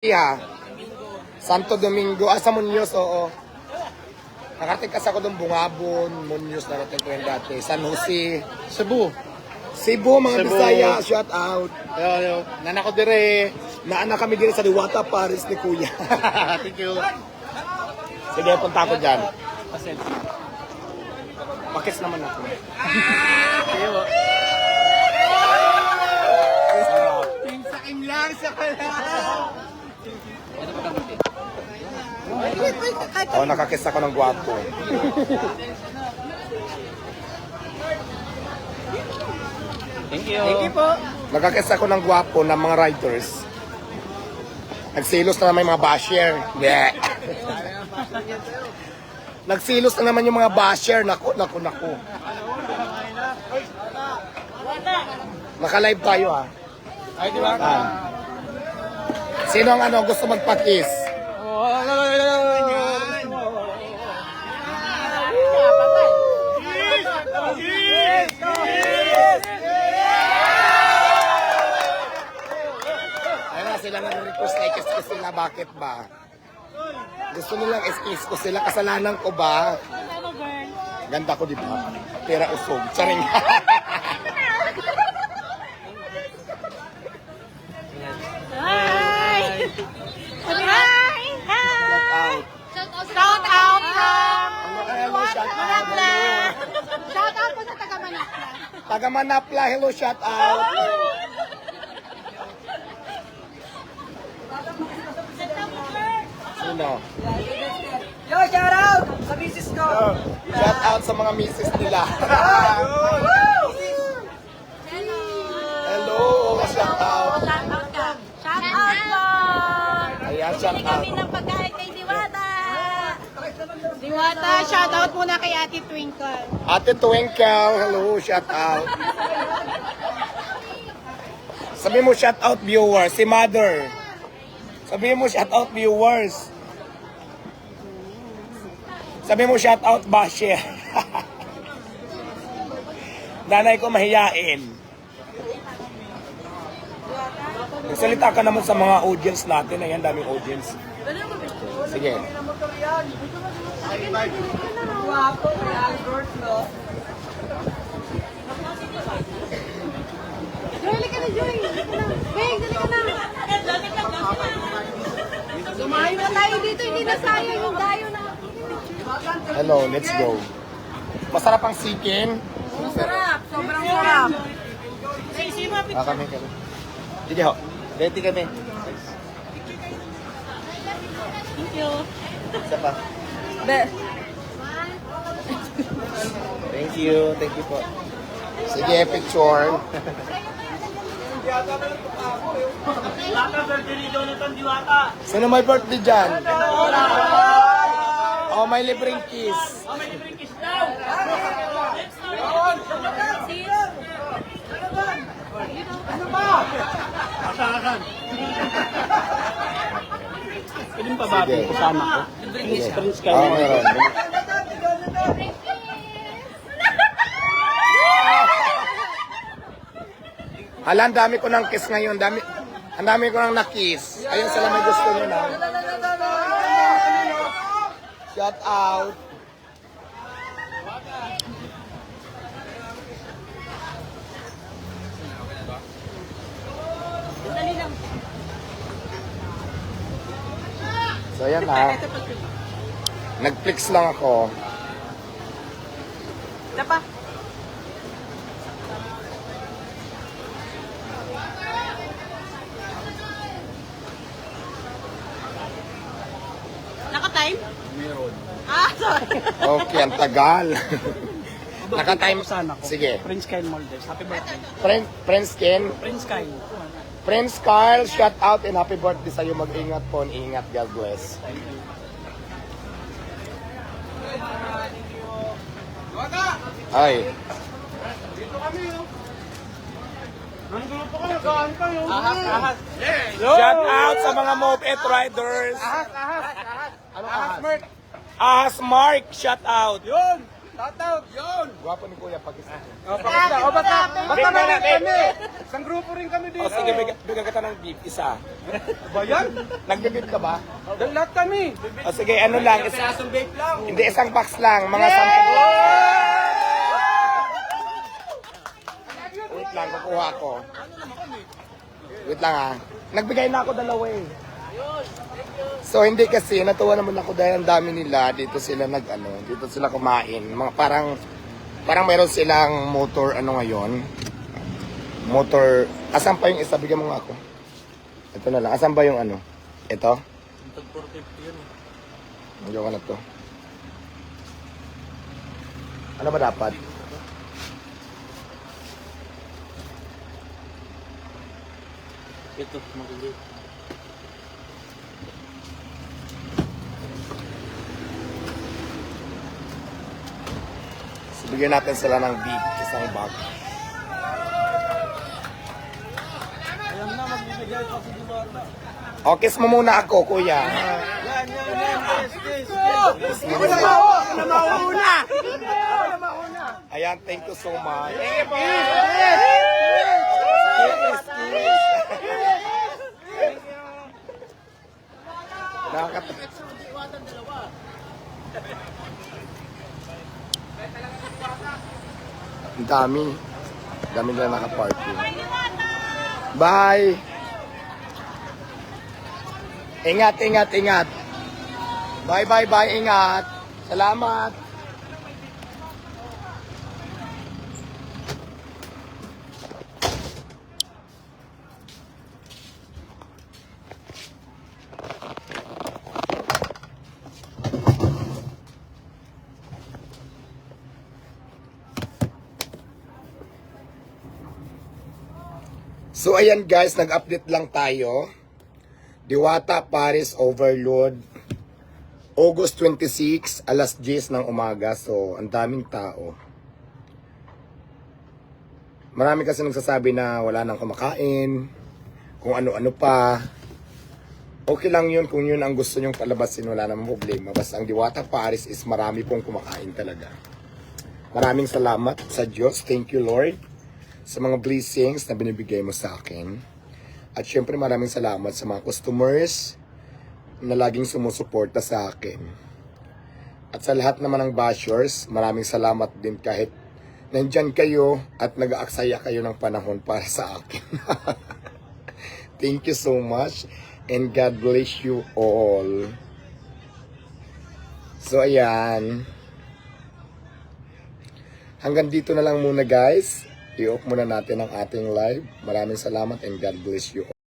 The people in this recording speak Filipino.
Yeah. Santo Domingo, ah, sa Muñoz, oo. Nakarating kasi ako doon, Bungabon, Muñoz, narating ko yung dati. San Jose, Cebu. Cebu, mga Cebu. Bisaya, shout out. Yo, yo. Nana ko dire. Naana kami din sa Diwata, Paris ni Kuya. Thank you. Sige, punta ako dyan. Pakis naman ako. Sakim lang sa kala. Oo, nakakiss ako ng gwapo. Thank you. Thank you po. Nakakiss ako ng gwapo ng mga riders. Nagsilos na naman yung mga basher. Yeah. Nagsilos na naman yung mga basher. Naku, naku, naku. Naka-live tayo ha. Ay, di ba? Ah. Sino ang ano gusto magpa-kiss? Ayun na sila nag-request na i-kiss ko sila. Bakit ba? Gusto nilang i-kiss ko sila. Kasalanan ko ba? Ganda ko, di ba? Pera usog. Charing. Hi! Hi! Hi! out. Shout out from Ano. Manapla! Shout out po sa taga Manapla. Taga Manapla, hello, shout out. Sino? Yo, shout out sa misis ko. Shout out sa mga misis nila. hello, shout out. Shout out ka. Shout out po! Ayan, shout Bili out. kami ng pagkain kay Diwata! Diwata, shout out muna kay Ate Twinkle. Ate Twinkle, hello, shout out. Sabi mo shout out viewers, si Mother. Sabi mo shout out viewers. Sabi mo shout out basher. Nanay ko mahiyain. Nagsalita ka naman sa mga audience natin. Ayan, daming audience. Sige. Guwapo, may Albert, no? Joy, halika na, Joy! Na! Beng, halika na! Na tayo dito, hindi na sayang yung dayo na. Hello, let's go. Masarap ang sikin. Sarap, sobrang sarap. Ah, kami, kami. Sige ho. Ready kami. Thank you. Isa pa. Be, Thank you. Thank you po. Sige, picture. Sino may birthday dyan? Oh, may libreng kiss. Pwede pa ba Sige. kasama ko? Sige. Prince Oh, meron. Hala, ang dami ko ng kiss ngayon. Dami, ang dami ko nang na-kiss. Ayun sila may gusto nyo na. Shout out. So yan na. Nag-flex lang ako. Tapa. Naka-time? Meron. Ah, sorry. Okay, ang tagal. Naka-time. Sana ko. Sige. Prince Kyle Maldes. Happy birthday. Friend, friends Ken, Prince Kyle. Friends Carl, shout out and happy birthday sa'yo. Mag-ingat po. Ingat. God bless. Ay. Ahas, ahas. Shout out sa mga moped riders. Ahas, ahas, ahas. Ano ahas? Ahas Mark, shout out. Yun! Shoutout! Yun! Gwapo ni Kuya Pakistan. O, pakita. O, basta. Basta na rin kami. Isang grupo rin kami dito. O sige, bigyan, bigyan kita ng beef, isa. Ba yan? Nagbe-beef ka ba? Dahil lahat kami. O sige, ano lang, isa, Pirasong vape lang. hindi isang box lang, mga sample. Wait lang, kukuha ko. Wait lang ah. Nagbigay na ako dalawa eh. So hindi kasi, natuwa naman ako dahil ang dami nila, dito sila nag ano, dito sila kumain. Mga parang, parang meron silang motor ano ngayon. Motor, asan pa yung isa? Bigyan mo nga ako. Ito na lang, asan ba yung ano? Ito? Medyo ka na to. Ano ba dapat? Ito, magiging. Bigyan natin sila ng beef, isang bag. Na. O, kiss mo muna ako, kuya. Yan, yan, yan. Yes, yes, Kiss mo muna. Ano mauna? Ayan, thank you so much. Sige po. Kiss, kiss. Nakakatawa. Ang dami. Ang dami nila nakaparty. Bye! Ingat, ingat, ingat. Bye, bye, bye, ingat. Salamat. So ayan guys, nag-update lang tayo. Diwata Paris Overload. August 26, alas 10 ng umaga. So, ang daming tao. Marami kasi nagsasabi na wala nang kumakain. Kung ano-ano pa. Okay lang yun kung yun ang gusto nyong palabasin. Wala namang problema. Basta ang Diwata Paris is marami pong kumakain talaga. Maraming salamat sa Diyos. Thank you Lord sa mga blessings na binibigay mo sa akin. At syempre maraming salamat sa mga customers na laging sumusuporta sa akin. At sa lahat naman ng bashers, maraming salamat din kahit nandyan kayo at nag-aaksaya kayo ng panahon para sa akin. Thank you so much and God bless you all. So ayan. Hanggang dito na lang muna guys. I-off muna natin ang ating live. Maraming salamat and God bless you.